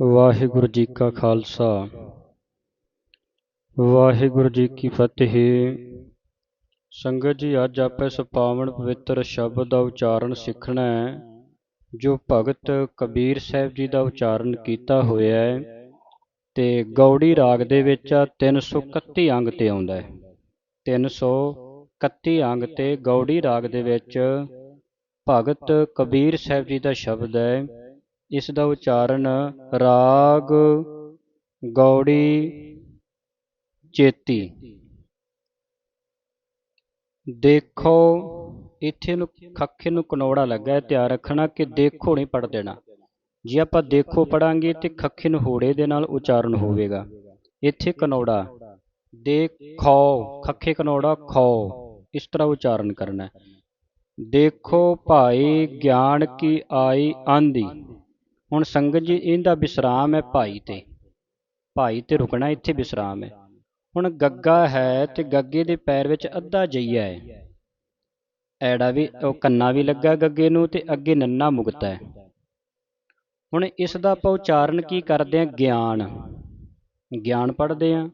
ਵਾਹਿਗੁਰੂ ਜੀ ਕਾ ਖਾਲਸਾ। ਵਾਹਿਗੁਰੂ ਜੀ ਕੀ ਫਤਿਹ। ਸੰਗਤ ਜੀ, ਅੱਜ ਆਪਾਂ ਇਸ ਪਾਵਨ ਪਵਿੱਤਰ ਸ਼ਬਦ ਦਾ ਉਚਾਰਨ ਸਿੱਖਣਾ ਹੈ, ਜੋ ਭਗਤ ਕਬੀਰ ਸਾਹਿਬ ਜੀ ਦਾ ਉਚਾਰਨ ਕੀਤਾ ਹੋਇਆ ਹੈ ਤੇ ਗੌੜੀ ਰਾਗ ਦੇ ਵਿੱਚ 331 ਅੰਗ ਤੇ ਆਉਂਦਾ ਹੈ। 331 ਅੰਗ ਤੇ ਗੌੜੀ ਰਾਗ ਦੇ ਵਿੱਚ ਭਗਤ ਕਬੀਰ ਸਾਹਿਬ ਜੀ ਦਾ ਸ਼ਬਦ ਹੈ ਇਸ ਦਾ ਉਚਾਰਨ ਰਾਗ, ਗੌੜੀ, ਚੇਤੀ। ਦੇਖੋ, ਇੱਥੇ ਨੂੰ ਖੱਖੇ ਨੂੰ ਕਨੋੜਾ ਲੱਗਾ ਹੈ, ਧਿਆਨ ਰੱਖਣਾ ਕਿ ਦੇਖੋ ਨਹੀਂ ਪੜ ਦੇਣਾ। ਜੇ ਆਪਾਂ ਦੇਖੋ ਪੜਾਂਗੇ ਤੇ ਖੱਖੇ ਨੂੰ ਹੋੜੇ ਦੇ ਨਾਲ ਉਚਾਰਨ ਹੋਵੇਗਾ। ਇੱਥੇ ਕਨੌੜਾ। ਦੇਖੋ, ਖੱਖੇ ਕਨੌੜਾ, ਖੋ। ਇਸ ਤਰ੍ਹਾਂ ਉਚਾਰਨ ਕਰਨਾ ਹੈ। ਦੇਖੋ ਭਾਈ, ਗਿਆਨ ਕੀ ਆਈ ਆਂਦੀ। ਹੁਣ ਸੰਗਤ ਜੀ, ਇਹਦਾ ਵਿਸਰਾਮ ਹੈ ਭਾਈ ਤੇ। ਭਾਈ ਤੇ ਰੁਕਣਾ ਇੱਥੇ ਵਿਸਰਾਮ ਹੈ। ਹੁਣ ਗੱਗਾ ਹੈ ਤੇ ਗੱਗੇ ਦੇ ਪੈਰ ਵਿੱਚ ਅੱਧਾ ਜਈਆ ਹੈ। ਐੜਾ ਵੀ, ਉਹ ਕੰਨਾ ਵੀ ਲੱਗਾ ਗੱਗੇ ਨੂੰ ਤੇ ਅੱਗੇ ਨੰਨਾ ਮੁਕਤਾ ਹੈ। ਹੁਣ ਇਸ ਦਾ ਆਪਾਂ ਉਚਾਰਨ ਕੀ ਕਰਦੇ ਹਾਂ? ਗਿਆਨ। ਗਿਆਨ ਪੜ੍ਹਦੇ ਹਾਂ।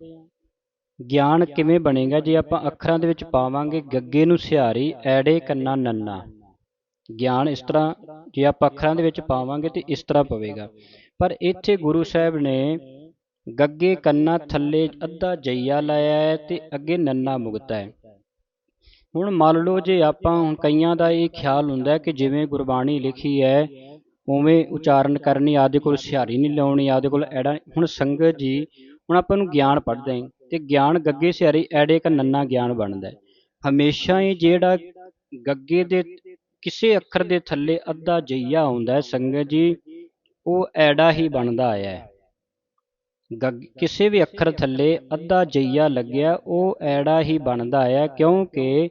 ਗਿਆਨ ਕਿਵੇਂ ਬਣੇਗਾ? ਜੇ ਆਪਾਂ ਅੱਖਰਾਂ ਦੇ ਵਿੱਚ ਪਾਵਾਂਗੇ, ਗੱਗੇ ਨੂੰ ਸਿਹਾਰੀ, ਐੜੇ, ਕੰਨਾ, ਨੰਨਾ। ਗਿਆਨ ਇਸ ਤਰ੍ਹਾਂ ਜੇ ਆਪਾਂ ਅੱਖਰਾਂ ਦੇ ਵਿੱਚ ਪਾਵਾਂਗੇ ਤੇ ਇਸ ਤਰ੍ਹਾਂ ਪਵੇਗਾ। ਪਰ ਇੱਥੇ ਗੁਰੂ ਸਾਹਿਬ ਨੇ ਗੱਗੇ ਕੰਨਾ ਥੱਲੇ ਅੱਧਾ ਜਈਆ ਲਾਇਆ ਹੈ ਤੇ ਅੱਗੇ ਨੰਨਾ ਮੁਗਤਾ ਹੈ। ਹੁਣ ਮੰਨ ਲਓ ਜੇ ਆਪਾਂ ਹੁਣ ਕਈਆਂ ਦਾ ਇਹ ਖਿਆਲ ਹੁੰਦਾ ਕਿ ਜਿਵੇਂ ਗੁਰਬਾਣੀ ਲਿਖੀ ਹੈ, ਉਵੇਂ ਉਚਾਰਨ ਕਰਨੀ, ਆਦੇ ਕੋਲ ਸਿਹਾਰੀ ਨਹੀਂ ਲਾਉਣੀ, ਆਦੇ ਕੋਲ ਐੜਾ ਹੁਣ ਸੰਗਤ ਜੀ, ਹੁਣ ਆਪਾਂ ਨੂੰ ਗਿਆਨ ਪੜ੍ਹਦੇ ਹਾਂ ਤੇ ਗਿਆਨ ਗੱਗੇ ਸਿਹਾਰੀ, ਐੜੇ ਇੱਕ ਨੰਨਾ ਗਿਆਨ ਬਣਦਾ ਹੈ। ਹਮੇਸ਼ਾ ਹੀ ਜਿਹੜਾ ਗੱਗੇ ਦੇ ਕਿਸੇ ਅੱਖਰ ਦੇ ਥੱਲੇ ਅੱਧਾ ਜਈਆ ਆਉਂਦਾ ਹੈ, ਸੰਗਤ ਜੀ, ਉਹ ਐੜਾ ਹੀ ਬਣਦਾ ਆਇਆ ਹੈ। ਗੱਗ, ਕਿਸੇ ਵੀ ਅੱਖਰ ਥੱਲੇ ਅੱਧਾ ਜਈਆ ਲੱਗਿਆ, ਉਹ ਐੜਾ ਹੀ ਬਣਦਾ ਆਇਆ ਕਿਉਂਕਿ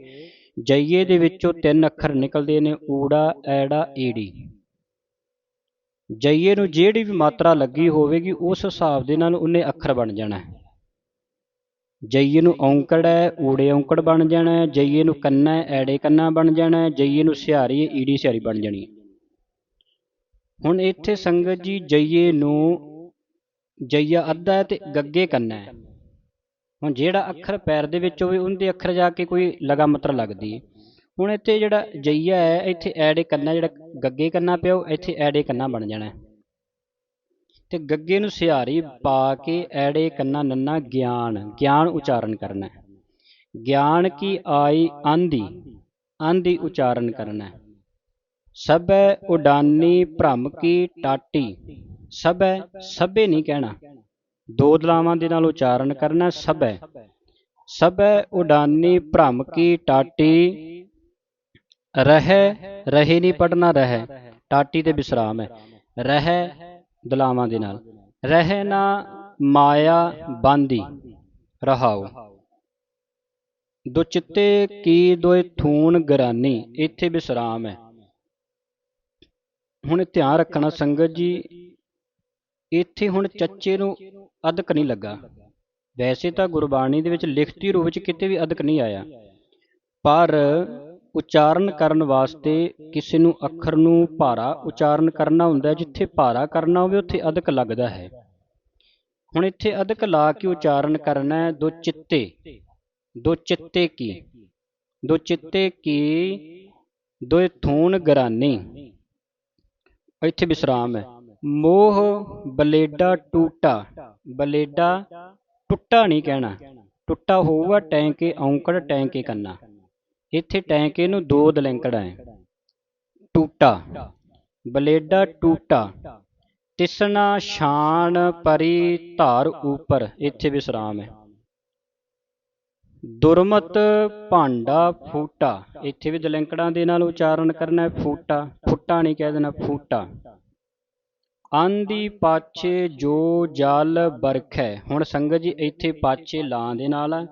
ਜਈਏ ਦੇ ਵਿੱਚੋਂ ਤਿੰਨ ਅੱਖਰ ਨਿਕਲਦੇ ਨੇ, ਊੜਾ, ਐੜਾ, ਈੜੀ। ਜਈਏ ਨੂੰ ਜਿਹੜੀ ਵੀ ਮਾਤਰਾ ਲੱਗੀ ਹੋਵੇਗੀ, ਉਸ ਹਿਸਾਬ ਦੇ ਨਾਲ ਉਹਨੇ ਅੱਖਰ ਬਣ ਜਾਣਾ ਹੈ। ਜਈਏ ਨੂੰ ਔਂਕੜ ਹੈ, ਊੜੇ ਔਂਕੜ ਬਣ ਜਾਣਾ ਜਈਏ ਨੂੰ ਕੰਨਾ ਹੈ, ਐੜੇ ਕੰਨਾ ਬਣ ਜਾਣਾ ਜਈਏ ਨੂੰ ਸਿਹਾਰੀ ਈੜੀ ਸਿਹਾਰੀ ਬਣ ਜਾਣੀ ਹੁਣ ਇੱਥੇ ਸੰਗਤ ਜੀ ਜਈਏ ਨੂੰ ਜਈਆ ਅੱਧਾ ਹੈ ਤੇ ਗੱਗੇ ਕੰਨਾ ਹੈ। ਹੁਣ ਜਿਹੜਾ ਅੱਖਰ ਪੈਰ ਦੇ ਵਿੱਚ ਹੋਵੇ, ਉਹਦੇ ਅੱਖਰ ਜਾ ਕੇ ਕੋਈ ਲਗਾ ਮਤਰ ਲੱਗਦੀ ਹੁਣ ਇੱਥੇ ਜਿਹੜਾ ਜਈਆ ਹੈ, ਇੱਥੇ ਐੜੇ ਕੰਨਾ, ਜਿਹੜਾ ਗੱਗੇ ਕੰਨਾ ਪਿਆ, ਉਹ ਇੱਥੇ ਐੜੇ ਕੰਨਾ ਬਣ ਜਾਣਾ ਤੇ ਗੱਗੇ ਨੂੰ ਸਿਹਾਰੀ ਪਾ ਕੇ ਐੜੇ ਕੰਨਾ ਨੰਨਾ ਗਿਆਨ ਗਿਆਨ ਉਚਾਰਨ ਕਰਨਾ ਹੈ। ਗਿਆਨ ਕੀ ਆਈ ਆਂਦੀ ਆਂਦੀ ਉਚਾਰਨ ਕਰਨਾ ਹੈ। ਸਭੈ ਉਡਾਨੀ ਭ੍ਰਮ ਕੀ ਟਾਟੀ, ਸਭੈ, ਸਭੇ ਨਹੀਂ ਕਹਿਣਾ। ਦੋ ਦਲਾਵਾਂ ਦੇ ਨਾਲ ਉਚਾਰਨ ਕਰਨਾ ਸਭੈ। ਸਭੈ ਉਡਾਨੀ ਭ੍ਰਮ ਕੀ ਟਾਟੀ, ਰਹਿ, ਰਹੇ ਨਹੀਂ ਪੜਨਾ ਰਹਿ। ਟਾਟੀ ਤੇ ਵਿਸਰਾਮ ਹੈ। ਰਹਿ ਦਲਾਵਾਂ ਦੇ ਨਾਲ। ਰਹਿ ਨਾ ਮਾਇਆ ਬਾਂਦੀ, ਰਹਾਓ। ਦੋ ਕੀ ਦੋਏ ਥੂਣ ਗਰਾਨੀ, ਇੱਥੇ ਵਿਸਰਾਮ ਹੈ। ਹੁਣ ਧਿਆਨ ਰੱਖਣਾ ਸੰਗਤ ਜੀ, ਇੱਥੇ ਹੁਣ ਚੱਚੇ ਨੂੰ ਅਦਕ ਨਹੀਂ ਲੱਗਾ। ਵੈਸੇ ਤਾਂ ਗੁਰਬਾਣੀ ਦੇ ਵਿੱਚ ਲਿਖਤੀ ਰੂਪ ਵਿੱਚ ਕਿਤੇ ਵੀ ਅਦਕ ਨਹੀਂ ਆਇਆ। ਪਰ ਉਚਾਰਨ ਕਰਨ ਵਾਸਤੇ ਕਿਸੇ ਨੂੰ ਅੱਖਰ ਨੂੰ ਭਾਰਾ ਉਚਾਰਨ ਕਰਨਾ ਹੁੰਦਾ ਜਿੱਥੇ ਭਾਰਾ ਕਰਨਾ ਹੋਵੇ, ਉੱਥੇ ਅਦਕ ਲੱਗਦਾ ਹੈ। ਹੁਣ ਇੱਥੇ ਅਦਕ ਲਾ ਕੇ ਉਚਾਰਨ ਕਰਨਾ ਹੈ, ਦੋ ਚਿੱਤੇ। ਦੋ ਚਿੱਤੇ ਕੀ? ਦੋ ਚਿੱਤੇ ਕੀ? ਦੋਏ ਥੂਣ ਗਰਾਨੀ। ਇੱਥੇ ਵਿਸਰਾਮ ਹੈ। ਮੋਹ ਬਲੇਡਾ ਟੂਟਾ। ਬਲੇਡਾ ਟੁੱਟਾ ਨਹੀਂ ਕਹਿਣਾ। ਟੁੱਟਾ ਹੋਊਗਾ, ਟੈਂਕੇ ਔਂਕੜ ਟੈਂਕੇ ਕੰਨਾ। ਇੱਥੇ ਟੈਂਕੇ ਨੂੰ ਦੋ ਦਲੈਂਕੜਾ ਹੈ ਟੂਟਾ, ਬਲੇਡਾ ਟੂਟਾ, ਤਿਸਣਾ ਸ਼ਾਨ ਪਰੀ ਧਾਰ ਉਪਰ, ਇੱਥੇ ਵਿਸਰਾਮ ਹੈ ਦੁਰਮਤ ਭਾਂਡਾ ਫੂਟਾ, ਇੱਥੇ ਵੀ ਦਲੈਂਕੜਾਂ ਦੇ ਨਾਲ ਉਚਾਰਨ ਕਰਨਾ ਹੈ ਫੂਟਾ, ਫੁੱਟਾ ਨਹੀਂ ਕਹਿ ਦੇਣਾ, ਫੂਟਾ। ਆਂਦੀ ਪਾਛੇ ਜੋ ਜਲ ਬਰਖੈ, ਹੁਣ ਸੰਗਤ ਜੀ ਇੱਥੇ ਪਾਛੇ ਲਾਂ ਦੇ ਨਾਲ ਹੈ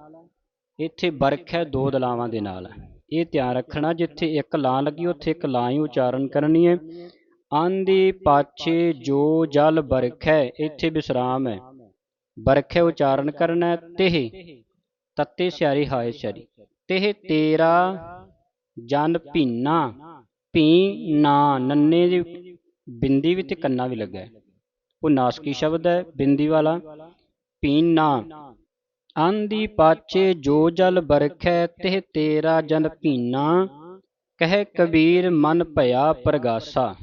ਇੱਥੇ ਬਰਖੈ ਦੋ ਦਲਾਵਾਂ ਦੇ ਨਾਲ ਹੈ ਇਹ ਧਿਆਨ ਰੱਖਣਾ ਜਿੱਥੇ ਇੱਕ ਲਾਂ ਲੱਗੀ, ਉੱਥੇ ਇੱਕ ਲਾਂ ਹੀ ਉਚਾਰਨ ਕਰਨੀ ਹੈ। ਆਂਦੀ ਪਾਛੇ ਜੋ ਜਲ ਬਰਖੈ, ਇੱਥੇ ਵਿਸਰਾਮ ਹੈ। ਬਰਖੈ ਉਚਾਰਨ ਕਰਨਾ ਤਿਹ, ਤੱਤੇ ਸਿਆਰੀ ਹਾਏ ਸਿਆਰੀ। ਤਿਹ ਤੇਰਾ ਜਨ ਭੀਨਾ, ਭੀ ਨਾ ਨੰਨੇ ਦੀ ਬਿੰਦੀ ਵੀ ਤੇ ਕੰਨਾ ਵੀ ਲੱਗਾ ਉਹ ਨਾਸਕੀ ਸ਼ਬਦ ਹੈ, ਬਿੰਦੀ ਵਾਲਾ। ਭੀ ਨਾ ਆਂਦੀ ਪਾਚੇ ਜੋ ਜਲ ਬਰਖੈ, ਤਿਹ ਤੇਰਾ ਜਨ ਭੀਨਾ ਕਹਿ ਕਬੀਰ ਮਨ ਭਇਆ ਪ੍ਰਗਾਸਾ।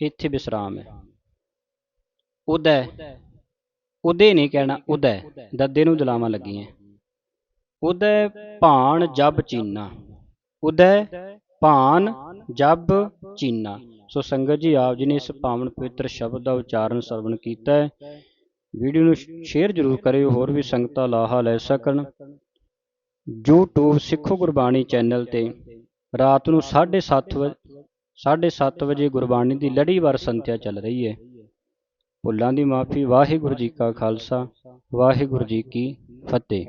ਇੱਥੇ ਵਿਸਰਾਮ ਹੈ। ਉਦੈ। ਉਦੇ ਨਹੀਂ ਕਹਿਣਾ, ਉਦੈ। ਦੱਦੇ ਨੂੰ ਜਲਾਵਾਂ ਲੱਗੀਆਂ। ਉਦੈ ਭਾਣ ਜਬ ਚੀਨਾ। ਉਦੈ ਭਾਨ ਜਬ ਚੀਨਾ। ਸੋ ਸੰਗਤ ਜੀ ਆਪ ਜੀ ਨੇ ਇਸ ਪਾਵਨ ਪਵਿੱਤਰ ਸ਼ਬਦ ਦਾ ਉਚਾਰਨ ਸਰਵਣ ਕੀਤਾ ਹੈ। ਵੀਡੀਓ ਨੂੰ ਸ਼ੇਅਰ ਜ਼ਰੂਰ ਕਰਿਓ, ਹੋਰ ਵੀ ਸੰਗਤਾਂ ਲਾਹਾ ਲੈ ਸਕਣ। YouTube ਸਿੱਖੋ ਗੁਰਬਾਣੀ ਚੈਨਲ ਤੇ। ਰਾਤ ਨੂੰ 7:30 ਵਜੇ 7:30 ਵਜੇ ਗੁਰਬਾਣੀ ਦੀ ਲੜੀਵਾਰ ਸੰਥਿਆ ਚੱਲ ਰਹੀ ਹੈ। ਭੁੱਲਾਂ ਦੀ ਮਾਫੀ, ਵਾਹਿਗੁਰੂ ਜੀ ਕਾ ਖਾਲਸਾ, ਵਾਹਿਗੁਰੂ ਜੀ ਕੀ ਫਤਿਹ।